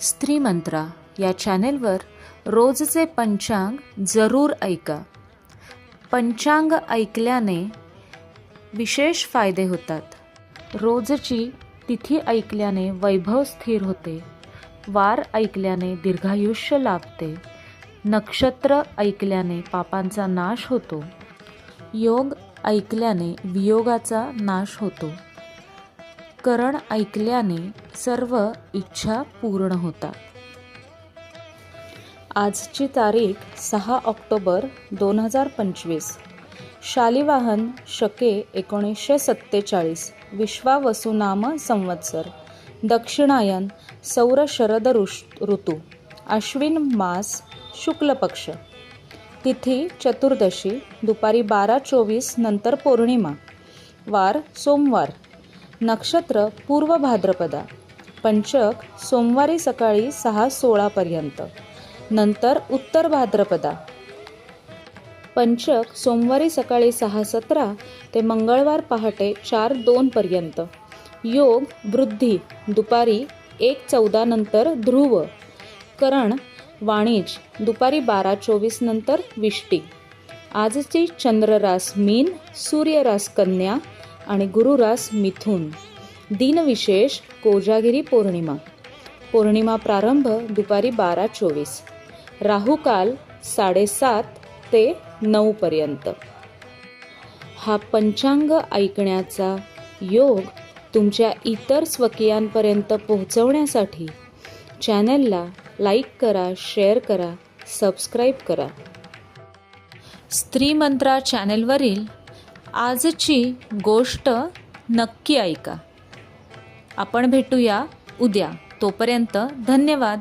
स्त्री मंत्रा या चॅनेलवर रोजचे पंचांग जरूर ऐका. पंचांग ऐकल्याने विशेष फायदे होतात. रोजची तिथी ऐकल्याने वैभव स्थिर होते. वार ऐकल्याने दीर्घायुष्य लाभते. नक्षत्र ऐकल्याने पापांचा नाश होतो. योग ऐकल्याने वियोगाचा नाश होतो. करण ऐकल्याने सर्व इच्छा पूर्ण होतात. आजची तारीख सहा ऑक्टोबर दोन हजार पंचवीस. शालिवाहन शके एकोणीसशे सत्तेचाळीस विश्वावसुनाम संवत्सर दक्षिणायन सौर शरद ऋष ऋतू अश्विन मास शुक्ल पक्ष. तिथी चतुर्दशी दुपारी बारा चोवीस नंतर पौर्णिमा वार सोमवार. नक्षत्र पूर्व भाद्रपदा पंचक सोमवारी सकाळी सहा सोळापर्यंत नंतर उत्तर भाद्रपदा. पंचक सोमवारी सकाळी सहा सतरा ते मंगळवार पहाटे चार दोनपर्यंत योग वृद्धी दुपारी एक चौदा नंतर ध्रुव करण वाणिज दुपारी बारा चोवीस नंतर विष्टी. आजची चंद्ररास मीन सूर्यरास कन्या आणि गुरुरास मिथुन. दिनविशेष कोजागिरी पौर्णिमा. पौर्णिमा प्रारंभ दुपारी बारा चोवीस. राहुकाल साडेसात ते नऊपर्यंत हा पंचांग ऐकण्याचा योग तुमच्या इतर स्वकीयांपर्यंत पोहोचवण्यासाठी चॅनलला लाईक करा शेअर करा सबस्क्राईब करा. स्त्री मंत्रा चॅनेलवरील आजची गोष्ट नक्की ऐका. आपण भेटूया उद्या. तोपर्यंत धन्यवाद.